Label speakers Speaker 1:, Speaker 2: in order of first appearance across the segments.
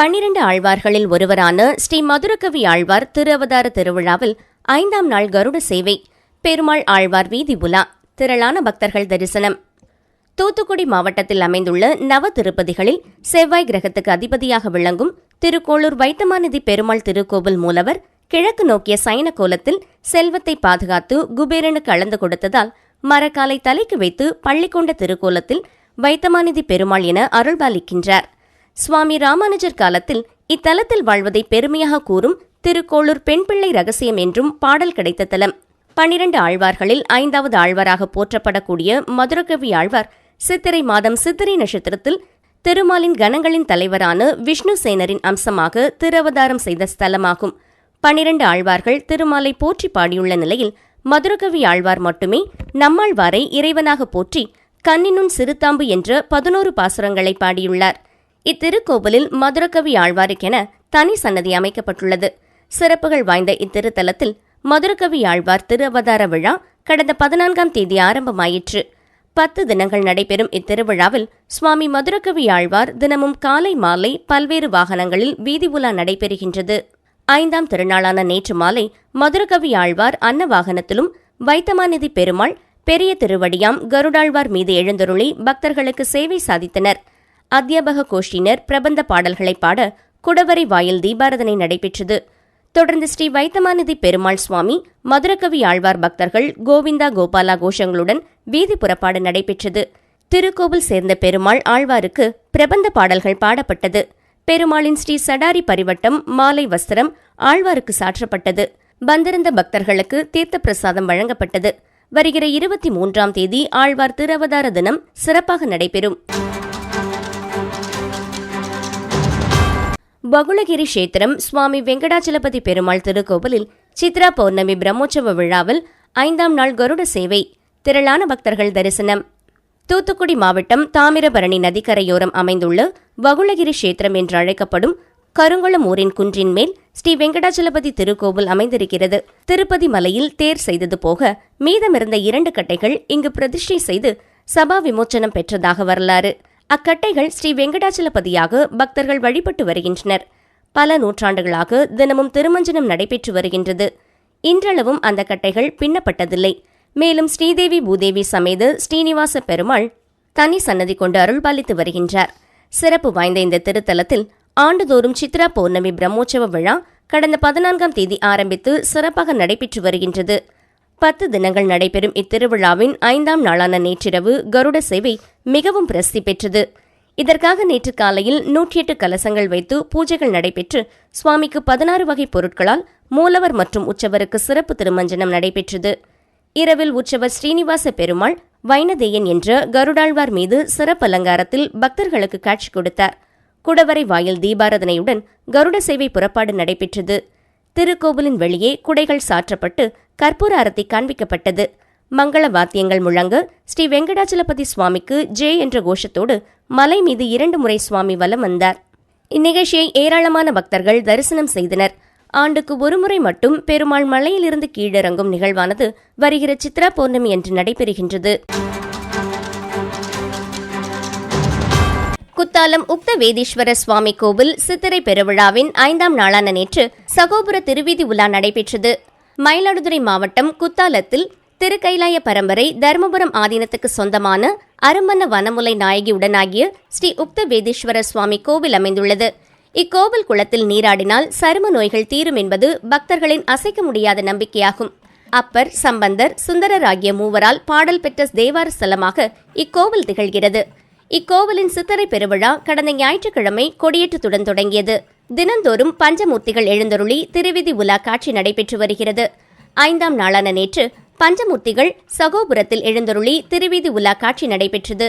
Speaker 1: பன்னிரண்டு ஆழ்வார்களில் ஒருவரான ஸ்ரீ மதுரகவி ஆழ்வார் திருஅவதார திருவிழாவில் ஐந்தாம் நாள் கருட சேவை பெருமாள் ஆழ்வார் வீதி உலா திரளான பக்தர்கள் தரிசனம். தூத்துக்குடி மாவட்டத்தில் அமைந்துள்ள நவ திருப்பதிகளில் செவ்வாய் கிரகத்துக்கு அதிபதியாக விளங்கும் திருக்கோளூர் வைத்தமாநிதி பெருமாள் திருக்கோவில் மூலவர் கிழக்கு நோக்கிய சைன கோலத்தில் செல்வத்தை பாதுகாத்து குபேரனுக்கு அளந்து கொடுத்ததால் மரக்காலை தலைக்கு வைத்து பள்ளிக்கொண்ட திருக்கோலத்தில் வைத்தமாநிதி பெருமாள் என அருள்பாலிக்கின்றார். சுவாமி ராமானுஜர் காலத்தில் இத்தலத்தில் வாழ்வதை பெருமையாக கூறும் திருக்கோளூர் பெண்பிள்ளை ரகசியம் என்றும் பாடல் கிடைத்த தலம். பனிரண்டு ஆழ்வார்களில் ஐந்தாவது ஆழ்வாராக போற்றப்படக்கூடிய மதுரகவி ஆழ்வார் சித்திரை மாதம் சித்திரை நட்சத்திரத்தில் திருமாலின் கணங்களின் தலைவரான விஷ்ணு சேனரின் அம்சமாக திருவதாரம் செய்த ஸ்தலமாகும். பனிரண்டு ஆழ்வார்கள் திருமாலை போற்றி பாடியுள்ள நிலையில் மதுரகவி ஆழ்வார் மட்டுமே நம்மாழ்வாரை இறைவனாக போற்றி கண்ணினுன் சிறுதாம்பு என்ற பதினோரு பாசுரங்களை பாடியுள்ளார். இத்திருக்கோவிலில் மதுரகவி ஆழ்வாருக்கென தனி சன்னதி அமைக்கப்பட்டுள்ளது. சிறப்புகள் வாய்ந்த இத்திருத்தலத்தில் மதுரகவி ஆழ்வார் திருவதார விழா கடந்த பதினான்காம் தேதி ஆரம்பமாயிற்று. பத்து தினங்கள் நடைபெறும் இத்திருவிழாவில் சுவாமி மதுரகவி ஆழ்வார் தினமும் காலை மாலை பல்வேறு வாகனங்களில் வீதி உலா நடைபெறுகின்றது. ஐந்தாம் திருநாளான நேற்று மாலை மதுரகவி ஆழ்வார் அன்ன வாகனத்திலும் வைத்தமாநிதி பெருமாள் பெரிய திருவடியாம் கருடாழ்வார் மீது எழுந்தருளி பக்தர்களுக்கு சேவை சாதித்தனர். அத்தியாபக கோஷ்டியினர் பிரபந்த பாடல்களை பாட குடவரை வாயில் தீபாரதனை நடைபெற்றது. தொடர்ந்து ஸ்ரீ வைத்தமாநிதி பெருமாள் சுவாமி மதுரகவி ஆழ்வார் பக்தர்கள் கோவிந்தா கோபாலா கோஷங்களுடன் வீதி புறப்பாடு நடைபெற்றது. திருக்கோவில் சேர்ந்த பெருமாள் ஆழ்வாருக்கு பிரபந்த பாடல்கள் பாடப்பட்டது. பெருமாளின் ஸ்ரீ சடாரி பரிவட்டம் மாலை வஸ்திரம் ஆழ்வாருக்கு சாற்றப்பட்டது. வந்திருந்த பக்தர்களுக்கு தீர்த்த பிரசாதம் வழங்கப்பட்டது. வருகிற இருபத்தி மூன்றாம் தேதி ஆழ்வார் திருவதார தினம் சிறப்பாக நடைபெறும். பகுலகிரி கஷேத்திரம் சுவாமி வெங்கடாச்சலபதி பெருமாள் திருக்கோவிலில் சித்ரா பௌர்ணமி பிரம்மோற்சவ விழாவில் ஐந்தாம் நாள் கருட சேவை திரளான பக்தர்கள் தரிசனம். தூத்துக்குடி மாவட்டம் தாமிரபரணி நதிக்கரையோரம் அமைந்துள்ள வகுளகிரி கஷேத்திரம் என்று அழைக்கப்படும் கருங்குளம் ஊரின் குன்றின் மேல் ஸ்ரீ வெங்கடாச்சலபதி திருக்கோவில் அமைந்திருக்கிறது. திருப்பதி மலையில் தேர் செய்தது போக மீதமிருந்த இரண்டு கட்டைகள் இங்கு பிரதிஷ்டை செய்து சபா விமோச்சனம் பெற்றதாக வரலாறு. அக்கட்டைகள் ஸ்ரீ வெங்கடாச்சலபதியாக பக்தர்கள் வழிபட்டு வருகின்றனர். பல நூற்றாண்டுகளாக தினமும் திருமஞ்சனம் நடைபெற்று வருகின்றது. இன்றளவும் அந்த கட்டைகள் பின்னப்பட்டதில்லை. மேலும் ஸ்ரீதேவி பூதேவி சமேத ஸ்ரீனிவாச பெருமாள் தனி சன்னதி கொண்டு அருள்பாலித்து வருகின்றார். சிறப்பு வாய்ந்த இந்த திருத்தலத்தில் ஆண்டுதோறும் சித்ரா பௌர்ணமி பிரம்மோற்சவ விழா கடந்த பதினான்காம் தேதி ஆரம்பித்து சிறப்பாக நடைபெற்று வருகின்றது. பத்து தினங்கள் நடைபெறும் இத்திருவிழாவின் ஐந்தாம் நாளான நேற்றிரவு கருட சேவை மிகவும் பிரசித்தி பெற்றது. இதற்காக நேற்று காலையில் நூற்றி எட்டு கலசங்கள் வைத்து பூஜைகள் நடைபெற்று சுவாமிக்கு பதினாறு வகை பொருட்களால் மூலவர் மற்றும் உற்சவருக்கு சிறப்பு திருமஞ்சனம் நடைபெற்றது. இரவில் உற்சவர் ஸ்ரீனிவாச பெருமாள் வைணதேயன் என்ற கருடாழ்வார் மீது சிறப்பு அலங்காரத்தில் பக்தர்களுக்கு காட்சி கொடுத்தார். குடவரை வாயில் தீபாரதனையுடன் கருட சேவை புறப்பாடு நடைபெற்றது. திருக்கோவிலின் வெளியே குடைகள் சாற்றப்பட்டு கற்பூர அரத்தி காண்பிக்கப்பட்டது. மங்கள வாத்தியங்கள் முழங்க ஸ்ரீ வெங்கடாச்சலபதி சுவாமிக்கு ஜே என்ற கோஷத்தோடு மலை மீது இரண்டு முறை சுவாமி வலம் வந்தார். இந்நிகழ்ச்சியை ஏராளமான பக்தர்கள் தரிசனம் செய்தனர். ஆண்டுக்கு ஒருமுறை மட்டும் பெருமாள் மலையிலிருந்து கீழிறங்கும் நிகழ்வானது வருகிற சித்ரா பௌர்ணமி என்று நடைபெறுகின்றது. குத்தாலம் உக்த வேதீஸ்வர சுவாமி கோவில் சித்திரை பெருவிழாவின் ஐந்தாம் நாளான நேற்று சகோபுர திருவீதி உலா நடைபெற்றது. மயிலாடுதுறை மாவட்டம் குத்தாலத்தில் திருக்கைலாய பரம்பரை தருமபுரம் ஆதீனத்துக்கு சொந்தமான அருமன்ன வனமுலை நாயகி உடனாகிய ஸ்ரீ உப்த வேதீஸ்வரர் சுவாமி கோவில் அமைந்துள்ளது. இக்கோவில் குளத்தில் நீராடினால் சரும நோய்கள் தீரும் என்பது பக்தர்களின் அசைக்க முடியாத நம்பிக்கையாகும். அப்பர் சம்பந்தர் சுந்தரர் ஆகிய மூவரால் பாடல் பெற்ற தேவார ஸ்தலமாக இக்கோவில் திகழ்கிறது. இக்கோவிலின் சித்திரை பெருவிழா கடந்த ஞாயிற்றுக்கிழமை கொடியேற்றத்துடன் தொடங்கியது. தினந்தோறும் பஞ்சமூர்த்திகள் எழுந்தருளி திருவிதி உலா காட்சி நடைபெற்று வருகிறது. ஐந்தாம் நாளான நேற்று பஞ்சமூர்த்திகள் சகோபுரத்தில் எழுந்தருளி திருவீதி உலா காட்சி நடைபெற்றது.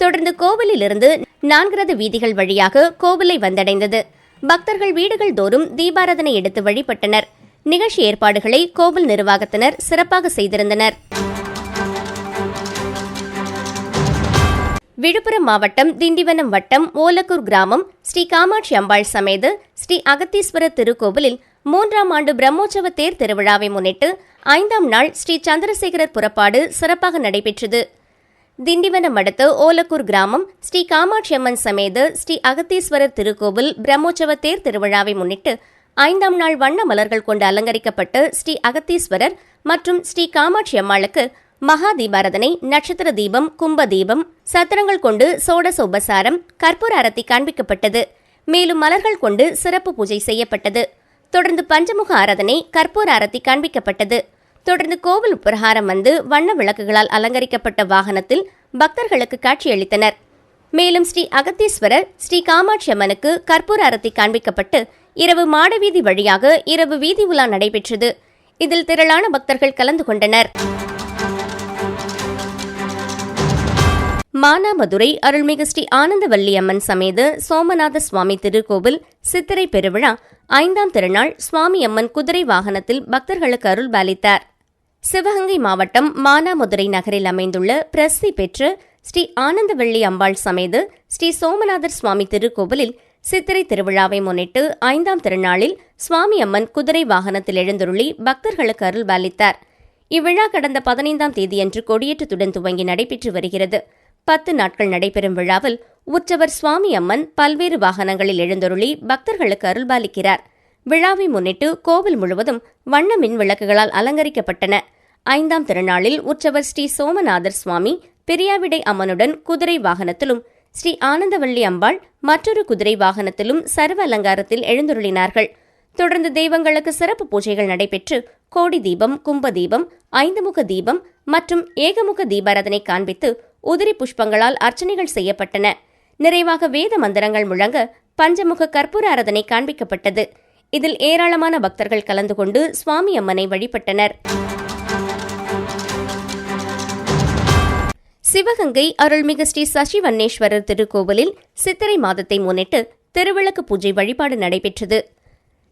Speaker 1: தொடர்ந்து கோவிலிலிருந்து நான்கிறது வீதிகள் வழியாக கோவிலை வந்தடைந்தது. பக்தர்கள் வீடுகள் தோறும் தீபாரதனை எடுத்து வழிபட்டனர். நிகழ்ச்சி ஏற்பாடுகளை கோவில் நிர்வாகத்தினர் சிறப்பாக செய்திருந்தனர். விழுப்புரம் மாவட்டம் திண்டிவனம் வட்டம் ஓலக்கூர் கிராமம் ஸ்ரீ காமாட்சி அம்பாள் சமேது ஸ்ரீ அகத்தீஸ்வரர் திருக்கோவிலில் மூன்றாம் ஆண்டு பிரம்மோற்சவ தேர் திருவிழாவை முன்னிட்டு ஐந்தாம் நாள் ஸ்ரீ சந்திரசேகரர் புறப்பாடு சிறப்பாக நடைபெற்றது. திண்டிவனம் அடுத்த ஓலக்கூர் கிராமம் ஸ்ரீ காமாட்சி அம்மன் சமேத ஸ்ரீ அகத்தீஸ்வரர் திருக்கோவில் பிரம்மோற்சவ தேர் திருவிழாவை முன்னிட்டு ஐந்தாம் நாள் வண்ண மலர்கள் கொண்டு அலங்கரிக்கப்பட்டு ஸ்ரீ அகத்தீஸ்வரர் மற்றும் ஸ்ரீ காமாட்சி அம்மாளுக்கு மகா தீபாரதனை நட்சத்திர தீபம் கும்ப தீபம் சத்திரங்கள் கொண்டு சோடச உபசாரம் கற்பூர அரத்தி காண்பிக்கப்பட்டது. மேலும் மலர்கள் கொண்டு சிறப்பு பூஜை செய்யப்பட்டது. தொடர்ந்து பஞ்சமுக ஆராதனை கற்பூர அரத்தி காண்பிக்கப்பட்டது. தொடர்ந்து கோவில் பிரகாரம் வந்து வண்ண விளக்குகளால் அலங்கரிக்கப்பட்ட வாகனத்தில் பக்தர்களுக்கு காட்சியளித்தனர். மேலும் ஸ்ரீ அகத்தீஸ்வரர் ஸ்ரீ காமாட்சி அம்மனுக்கு கற்பூர அரத்தி காண்பிக்கப்பட்டு இரவு மாடவீதி வழியாக இரவு வீதி உலா நடைபெற்றது. இதில் திரளான பக்தர்கள் கலந்து கொண்டனர். மானாமதுரை அருள்மிகு ஸ்ரீ ஆனந்தவல்லி அம்மன் சமேத சோமநாத சுவாமி திருக்கோவில் சித்திரை பெருவிழா ஐந்தாம் திருநாள் சுவாமி அம்மன் குதிரை வாகனத்தில் பக்தர்களுக்கு அருள் பாலித்தார். சிவகங்கை மாவட்டம் மானாமதுரை நகரில் அமைந்துள்ள பிரசித்தி பெற்ற ஸ்ரீ ஆனந்தவள்ளி அம்பாள் சமேது ஸ்ரீ சோமநாதர் சுவாமி திருக்கோவிலில் சித்திரை திருவிழாவை முன்னிட்டு ஐந்தாம் திருநாளில் சுவாமி அம்மன் குதிரை வாகனத்தில் எழுந்துருளி பக்தர்களுக்கு அருள் பாலித்தார். இவ்விழா கடந்த பதினைந்தாம் தேதியன்று கொடியேற்றத்துடன் துவங்கி நடைபெற்று வருகிறது. பத்து நாட்கள் நடைபெறும் விழாவில் உற்சவர் சுவாமி அம்மன் பல்வேறு வாகனங்களில் எழுந்தருளி பக்தர்களுக்கு அருள்பாலிக்கிறார் விழாவை முன்னிட்டு கோவில் முழுவதும் வண்ண மின் விளக்குகளால் அலங்கரிக்கப்பட்டன. ஐந்தாம் திருநாளில் உற்சவர் ஸ்ரீ சோமநாதர் சுவாமி பெரியாவிடை அம்மனுடன் குதிரை வாகனத்திலும் ஸ்ரீ ஆனந்தவள்ளி அம்பாள் மற்றொரு குதிரை வாகனத்திலும் சர்வ அலங்காரத்தில் எழுந்துருளினார்கள். தொடர்ந்து தெய்வங்களுக்கு சிறப்பு பூஜைகள் நடைபெற்று கோடி தீபம் கும்ப தீபம் ஐந்துமுக தீபம் மற்றும் ஏகமுக தீபாராதனை காண்பித்து உதிரி புஷ்பங்களால் அர்ச்சனைகள் செய்யப்பட்டன. நிறைவாக வேத மந்திரங்கள் முழங்க பஞ்சமுக கற்பூர ஆராதனை காண்பிக்கப்பட்டது. இதில் ஏராளமான பக்தர்கள் கலந்து கொண்டு சுவாமி அம்மனை வழிபட்டனர். சிவகங்கை அருள்மிகு ஸ்ரீ சசிவன்னேஸ்வரர் திருக்கோவிலில் சித்திரை மாதத்தை முன்னிட்டு திருவிளக்கு பூஜை வழிபாடு நடைபெற்றது.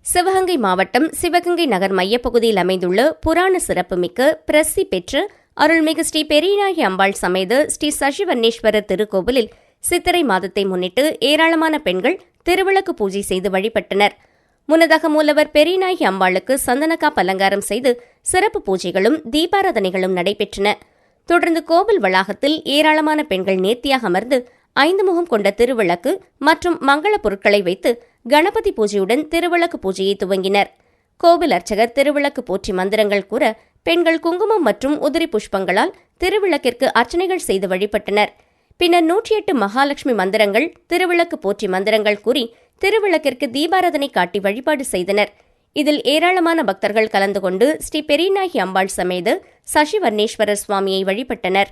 Speaker 1: சிவகங்கை மாவட்டம் சிவகங்கை நகர் மையப்பகுதியில் அமைந்துள்ள புராண சிறப்புமிக்க பிரசி பெற்ற அருள்மிகு ஸ்ரீ பெரியநாயகி அம்பாள் சமேத ஸ்ரீ சசிவன்னேஸ்வரர் திருக்கோவிலில் சித்திரை மாதத்தை முன்னிட்டு ஏராளமான பெண்கள் திருவிளக்கு பூஜை செய்து வழிபட்டனர். முன்னதாக மூலவர் பெரியநாயகி அம்பாளுக்கு சந்தனக்காப் அலங்காரம் செய்து சிறப்பு பூஜைகளும் தீபாராதனைகளும் நடைபெற்றன. தொடர்ந்து கோவில் வளாகத்தில் ஏராளமான பெண்கள் நேர்த்தியாக அமர்ந்து ஐந்து முகம் கொண்ட திருவிளக்கு மற்றும் மங்கள பொருட்களை வைத்து கணபதி பூஜையுடன் திருவிளக்கு பூஜையை துவங்கினர். கோவில் அர்ச்சகர் திருவிளக்கு போற்றி மந்திரங்கள் கூற பெண்கள் குங்குமம் மற்றும் உதிரி புஷ்பங்களால் திருவிளக்கிற்கு அர்ச்சனைகள் செய்து வழிபட்டனர். பின்னர் நூற்றி எட்டு மகாலட்சுமி மந்திரங்கள் திருவிளக்கு போற்றி மந்திரங்கள் கூறி திருவிளக்கிற்கு தீபாராதனை காட்டி வழிபாடு செய்தனர். இதில் ஏராளமான பக்தர்கள் கலந்து கொண்டு ஸ்ரீ பெரியநாயகி அம்பாள் சமேத சசிவர்ணேஸ்வரர் சுவாமியை வழிபட்டனர்.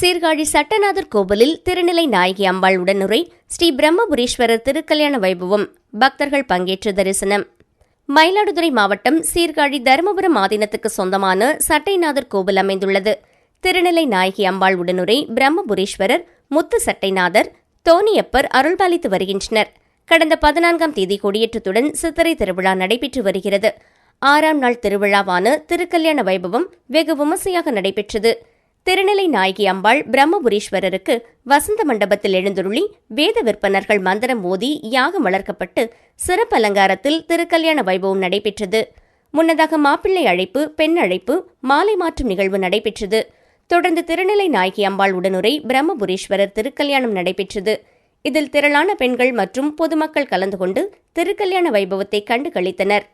Speaker 1: சீர்காழி சட்டநாதர் கோவிலில் திருநிலை நாயகி அம்பாள் உடனுரை ஸ்ரீ பிரம்மபுரீஸ்வரர் திருக்கல்யாண வைபவம். பக்தர்கள் பங்கேற்று தரிசனம். மயிலாடுதுறை மாவட்டம் சீர்காழி தருமபுரம் ஆதீனத்துக்கு சொந்தமான சட்டைநாதர் கோவில் அமைந்துள்ளது. திருநிலை நாயகி அம்பாள் உடனுரை பிரம்மபுரீஸ்வரர் முத்து சட்டைநாதர் தோணியப்பர் அருள்பாலித்து வருகின்றனர். கடந்த பதினான்காம் தேதி கொடியேற்றத்துடன் சித்திரை திருவிழா நடைபெற்று வருகிறது. ஆறாம் நாள் திருவிழாவான திருக்கல்யாண வைபவம் வெகு விமர்சையாக நடைபெற்றது. திருநிலை நாயகி அம்பாள் பிரம்மபுரீஸ்வரருக்கு வசந்த மண்டபத்தில் எழுந்துருளி வேத விற்பனர்கள் மந்திரம் ஓதி யாகம் வளர்க்கப்பட்டு சிறப்பு அலங்காரத்தில் திருக்கல்யாண வைபவம் நடைபெற்றது. முன்னதாக மாப்பிள்ளை அழைப்பு பெண் அழைப்பு மாலை மாற்றும் நிகழ்வு நடைபெற்றது. தொடர்ந்து திருநிலை நாயகி அம்பாள் உடனுரை பிரம்மபுரீஸ்வரர் திருக்கல்யாணம் நடைபெற்றது. இதில் திரளான பெண்கள் மற்றும் பொதுமக்கள் கலந்து கொண்டு திருக்கல்யாண வைபவத்தை கண்டு கழித்தனர்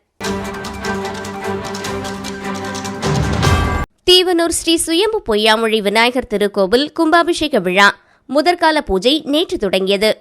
Speaker 1: தீவனூர் ஸ்ரீ சுயம்பு பொய்யாமொழி விநாயகர் திருக்கோவில் கும்பாபிஷேக விழா முதற்கால பூஜை நேற்று தொடங்கியது.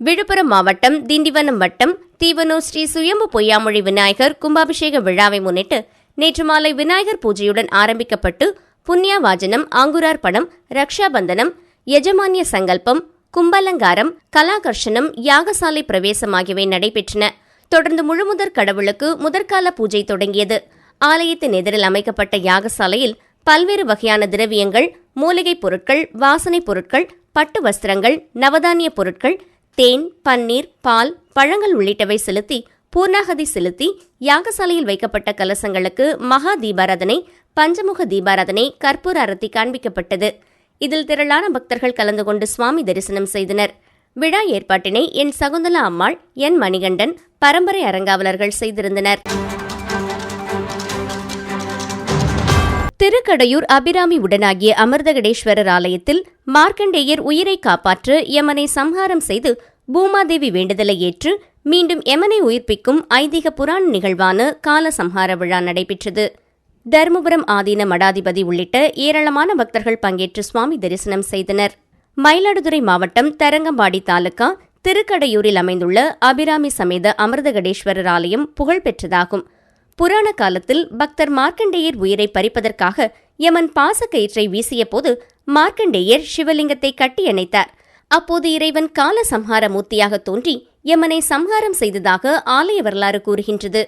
Speaker 1: விழுப்புரம் மாவட்டம் திண்டிவனம் வட்டம் தீவனூர் ஸ்ரீ சுயம்பு பொய்யாமொழி விநாயகர் கும்பாபிஷேக விழாவை முன்னிட்டு நேற்று மாலை விநாயகர் பூஜையுடன் ஆரம்பிக்கப்பட்டு புண்ணியவாஜனம் ஆங்குரார் படம் ரக்ஷாபந்தனம் எஜமானிய சங்கல்பம் கும்பலங்காரம் கலாகர்ஷனம் யாகசாலை பிரவேசம் ஆகியவை நடைபெற்றன. தொடர்ந்து முழுமுதற் கடவுளுக்கு முதற்கால பூஜை தொடங்கியது. ஆலயத்தின் எதிரில் அமைக்கப்பட்ட யாகசாலையில் பல்வேறு வகையான திரவியங்கள் மூலிகைப் பொருட்கள் வாசனைப் பொருட்கள் பட்டு வஸ்திரங்கள் நவதானிய பொருட்கள் தேன் பன்னீர் பால் பழங்கள் உள்ளிட்டவை செலுத்தி பூர்ணாகதி செலுத்தி யாகசாலையில் வைக்கப்பட்ட கலசங்களுக்கு மகா தீபாராதனை பஞ்சமுக தீபாராதனை கற்பூர அரத்தி காண்பிக்கப்பட்டது. இதில் திரளான பக்தர்கள் கலந்து கொண்டு சுவாமி தரிசனம் செய்தனர். விழா ஏற்பாட்டினை என் சகுந்தலா அம்மாள் என் மணிகண்டன் பரம்பரை அரங்காவலர்கள் செய்திருந்தனர். திருக்கடையூர் அபிராமி உடனாகிய அமிர்தகடேஸ்வரர் ஆலயத்தில் மார்க்கண்டேயர் உயிரை காப்பாற்ற யமனை சம்ஹாரம் செய்து பூமாதேவி வேண்டுதலை ஏற்று மீண்டும் எமனை உயிர்ப்பிக்கும் ஐதீக புராண நிகழ்வான கால சம்ஹார விழா நடைபெற்றது. தருமபுரம் ஆதீன மடாதிபதி உள்ளிட்ட ஏராளமான பக்தர்கள் பங்கேற்று சுவாமி தரிசனம் செய்தனர். மயிலாடுதுறை மாவட்டம் தரங்கம்பாடி தாலுகா திருக்கடையூரில் அமைந்துள்ள அபிராமி சமேத அமிர்தகடேஸ்வரர் ஆலயம் புகழ்பெற்றதாகும் புராண காலத்தில் பக்தர் மார்க்கண்டேயர் உயிரை பறிப்பதற்காக யமன் பாசக்கயிற்றை வீசியபோது மார்க்கண்டேயர் சிவலிங்கத்தை கட்டியணைத்தார் அப்போது இறைவன் கால சம்ஹார மூர்த்தியாக தோன்றி யமனை சம்ஹாரம் செய்ததாக ஆலய வரலாறு கூறுகின்றது.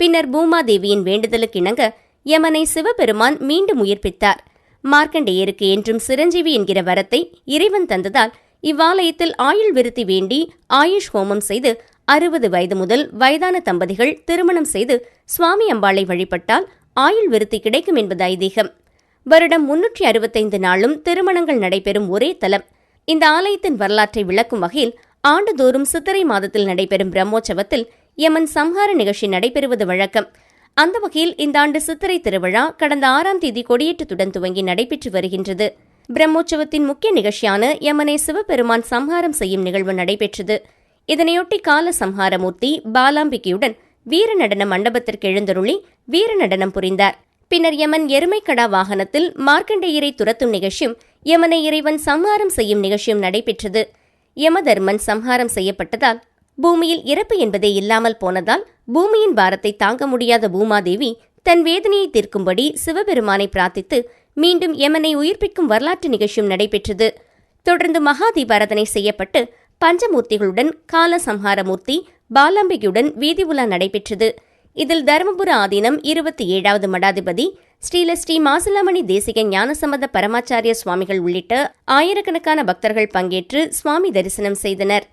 Speaker 1: பின்னர் பூமாதேவியின் வேண்டுதலுக்கு இணங்க யமனை சிவபெருமான் மீண்டும் உயிர்ப்பித்தார் மார்க்கண்டேயருக்கு என்றும் சிரஞ்சீவி என்கிற வரத்தை இறைவன் தந்ததால் இவ்வாலயத்தில் ஆயுள் விருத்தி வேண்டி ஆயுஷ் ஹோமம் செய்து அறுபது வயது முதல் வயதான தம்பதிகள் திருமணம் செய்து சுவாமி அம்பாளை வழிபட்டால் ஆயுள் விருத்தி கிடைக்கும் என்பது ஐதீகம். வருடம் முன்னூற்றி அறுபத்தைந்து நாளும் திருமணங்கள் நடைபெறும் ஒரே தலம் இந்த ஆலயத்தின் வரலாற்றை விளக்கும் வகையில் ஆண்டுதோறும் சித்திரை மாதத்தில் நடைபெறும் பிரம்மோற்சவத்தில் யமன் சம்ஹார நிகழ்ச்சி நடைபெறுவது வழக்கம். அந்த வகையில் இந்த ஆண்டு சித்திரை திருவிழா கடந்த ஆறாம் தேதி கொடியேற்றத்துடன் துவங்கி நடைபெற்று வருகின்றது. பிரம்மோற்சவத்தின் முக்கிய நிகழ்ச்சியான யமனை சிவபெருமான் சம்ஹாரம் செய்யும் நிகழ்வு நடைபெற்றது. இதனையொட்டி கால சம்ஹாரமூர்த்தி பாலாம்பிகையுடன் வீர நடன மண்டபத்திற்கு எழுந்தருளி வீர நடனம் புரிந்தார். பின்னர் யமன் எருமைக்கடா வாகனத்தில் மார்க்கண்டேயரை துரத்தும் நிகழ்ச்சியும் யமனை இறைவன் சம்ஹாரம் செய்யும் நிகழ்ச்சியும் நடைபெற்றது. யமதர்மன் சம்ஹாரம் செய்யப்பட்டதால் பூமியில் இறப்பு என்பதே இல்லாமல் போனதால் பூமியின் பாரத்தை தாங்க முடியாத பூமாதேவி தன் வேதனையை தீர்க்கும்படி சிவபெருமானை பிரார்த்தித்து மீண்டும் யமனை உயிர்ப்பிக்கும் வரலாற்று நிகழ்ச்சியும் நடைபெற்றது. தொடர்ந்து மகா தீபாரதனை செய்யப்பட்டு பஞ்சமூர்த்திகளுடன் கால சம்ஹாரமூர்த்தி பாலாம்பிகையுடன் வீதி உலா நடைபெற்றது. இதில் தருமபுர ஆதீனம் இருபத்தி ஏழாவது மடாதிபதி ஸ்ரீல ஸ்ரீ மாசிலாமணி தேசிக ஞானசம்பந்த பரமாச்சாரிய சுவாமிகள் உள்ளிட்ட ஆயிரக்கணக்கான பக்தர்கள் பங்கேற்று சுவாமி தரிசனம் செய்தனர்.